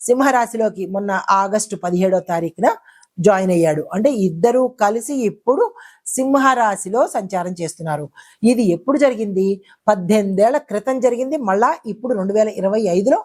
సింహరాశిలోకి మొన్న ఆగస్టు పదిహేడో తారీఖున జాయిన్ అయ్యాడు. అంటే ఇద్దరు కలిసి ఇప్పుడు సింహరాశిలో సంచారం చేస్తున్నారు. ఇది ఎప్పుడు జరిగింది? పద్దెనిమిదేళ్ళ క్రితం జరిగింది. మళ్ళా ఇప్పుడు రెండు వేల ఇరవై ఐదులో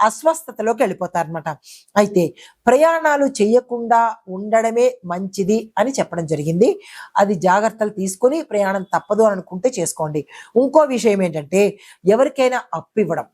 అస్వస్థతలోకి వెళ్ళిపోతారనమాట అయితే ప్రయాణాలు చేయకుండా ఉండడమే మంచిది అని చెప్పడం జరిగింది. అది జాగ్రత్తలు తీసుకొని ప్రయాణం తప్పదు అని అనుకుంటే చేసుకోండి. ఇంకో విషయం ఏంటంటే ఎవరికైనా అప్పు ఇవ్వడం.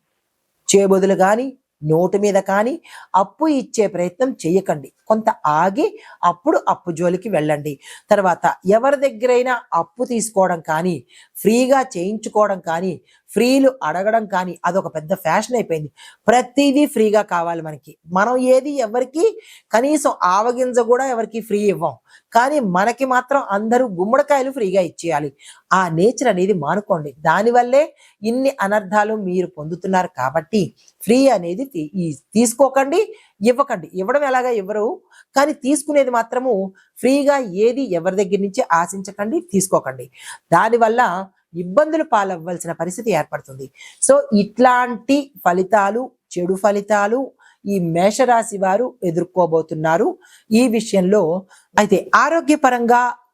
చేయబదులు కానీ నోటు మీద కానీ అప్పు ఇచ్చే ప్రయత్నం చేయకండి. కొంత ఆగి అప్పుడు అప్పు జోలికి వెళ్ళండి. తర్వాత ఎవరి దగ్గరైనా అప్పు తీసుకోవడం కానీ ఫ్రీగా చేయించుకోవడం కానీ ఫ్రీలు అడగడం కానీ అదొక పెద్ద ఫ్యాషన్ అయిపోయింది. ప్రతిదీ ఫ్రీగా కావాలి మనకి. మనం ఏది ఎవరికి కనీసం ఆవగింజ కూడా ఎవరికి ఫ్రీ ఇవ్వం. కానీ మనకి మాత్రం అందరూ గుమ్మడికాయలు ఫ్రీగా ఇచ్చేయాలి. ఆ నేచర్ అనేది మానుకోండి. దానివల్లే ఇన్ని అనర్థాలు మీరు పొందుతున్నారు కాబట్టి ఫ్రీ అనేది తీ- తీసుకోకండి ఇవ్వకండి. ఇవ్వడం ఎలాగా ఇవ్వరు. కానీ తీసుకునేది మాత్రము ఫ్రీగా ఏది ఎవరి దగ్గర నుంచి ఆశించకండి తీసుకోకండి. దానివల్ల ఇబ్బందులు పాలవ్వాల్సిన పరిస్థితి ఏర్పడుతుంది. సో ఇట్లాంటి ఫలితాలు చెడు ఫలితాలు ఈ మేషరాశి వారు ఎదుర్కోబోతున్నారు. ఈ విషయంలో అయితే ఆరోగ్యపరంగా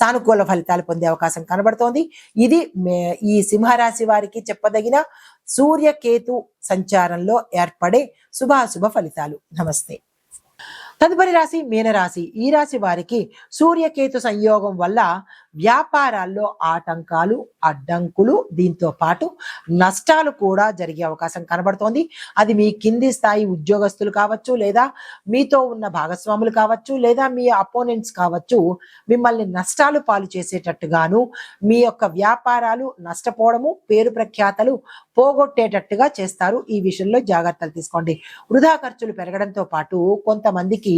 సానుకూల ఫలితాలు పొందే అవకాశం కనబడుతోంది. ఇది ఈ సింహరాశి వారికి చెప్పదగిన సూర్యకేతు సంచారంలో ఏర్పడే శుభాశుభ ఫలితాలు. నమస్తే. తదుపరి రాశి మీనరాశి. ఈ రాశి వారికి సూర్యకేతు సంయోగం వల్ల వ్యాపారాల్లో ఆటంకాలు అడ్డంకులు దీంతో పాటు నష్టాలు కూడా జరిగే అవకాశం కనబడుతోంది. అది మీ కింది స్థాయి ఉద్యోగస్తులు కావచ్చు లేదా మీతో ఉన్న భాగస్వాములు కావచ్చు లేదా మీ అపోనెంట్స్ కావచ్చు మిమ్మల్ని నష్టాలు పాలు చేసేటట్టుగాను మీ యొక్క వ్యాపారాలు నష్టపోవడము పేరు ప్రఖ్యాతలు పోగొట్టేటట్టుగా చేస్తారు. ఈ విషయంలో జాగ్రత్తలు తీసుకోండి. వృధా ఖర్చులు పెరగడంతో పాటు కొంతమందికి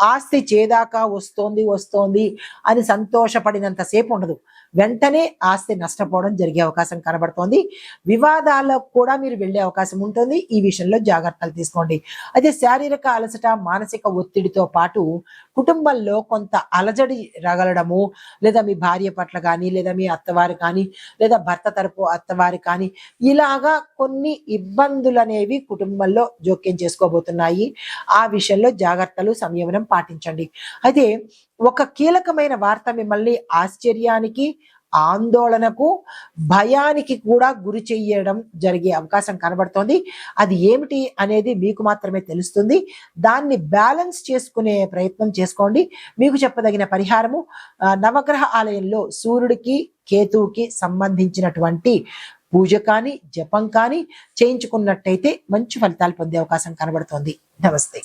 ఆస్తి చేదాకా వస్తోంది వస్తోంది అని సంతోషపడినంతసేపు ఉండదు. వెంటనే ఆస్తి నష్టపోవడం జరిగే అవకాశం కనబడుతోంది. వివాదాలకు కూడా మీరు వెళ్ళే అవకాశం ఉంటుంది. ఈ విషయంలో జాగ్రత్తలు తీసుకోండి. అయితే శారీరక అలసట మానసిక ఒత్తిడితో పాటు కుటుంబంలో కొంత అలజడి రగలడము లేదా మీ భార్య పట్ల కానీ లేదా మీ అత్తవారు కానీ లేదా భర్త తరపు అత్తవారు కానీ ఇలాగా కొన్ని ఇబ్బందులు అనేవి కుటుంబంలో జోక్యం చేసుకోబోతున్నాయి. ఆ విషయంలో జాగ్రత్తలు సంయమనం పాటించండి. అయితే ఒక కీలకమైన వార్త మిమ్మల్ని ఆశ్చర్యానికి ఆందోళనకు భయానికి కూడా గురి చెయ్యడం జరిగే అవకాశం కనబడుతోంది. అది ఏమిటి అనేది మీకు మాత్రమే తెలుస్తుంది. దాన్ని బ్యాలెన్స్ చేసుకునే ప్రయత్నం చేసుకోండి. మీకు చెప్పదగిన పరిహారము నవగ్రహ ఆలయంలో సూర్యుడికి కేతువుకి సంబంధించినటువంటి పూజ కానీ జపం కానీ చేయించుకున్నట్టయితే మంచి ఫలితాలు పొందే అవకాశం కనబడుతోంది. నమస్తే.